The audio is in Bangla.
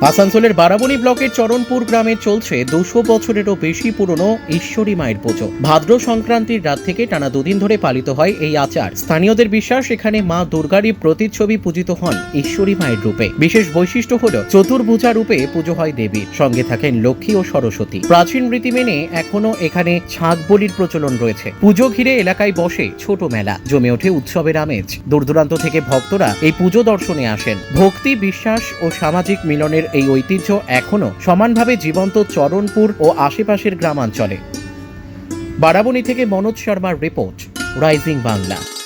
আসানসোলের বারাবণী ব্লকের চরণপুর গ্রামে চলছে দুশো বছরেরও বেশি পুরনো ঈশ্বরী মায়ের পুজো। ভাদ্র সংক্রান্তির রাত থেকে টানা দুদিন ধরে পালিত হয় এই আচার। স্থানীয়দের বিশ্বাস, এখানে মা দুর্গারই প্রতিচ্ছবি পূজিত হন ঈশ্বরী মায়ের রূপে। বিশেষ বৈশিষ্ট্য হল চতুর্ভুজা রূপে পুজো হয় দেবীর। সঙ্গে থাকেন লক্ষ্মী ও সরস্বতী। প্রাচীন রীতি মেনে এখনও এখানে ছাগ বলির প্রচলন রয়েছে। পুজো ঘিরে এলাকায় বসে ছোট মেলা, জমে ওঠে উৎসবের আমেজ। দূর দূরান্ত থেকে ভক্তরা এই পুজো দর্শনে আসেন। ভক্তি, বিশ্বাস ও সামাজিক মিলনের এই ঐতিহ্য এখনও সমানভাবে জীবন্ত চরণপুর ও আশেপাশের গ্রামাঞ্চলে। বারাবণী থেকে মনোজ শর্মার রিপোর্ট রাইজিং বাংলা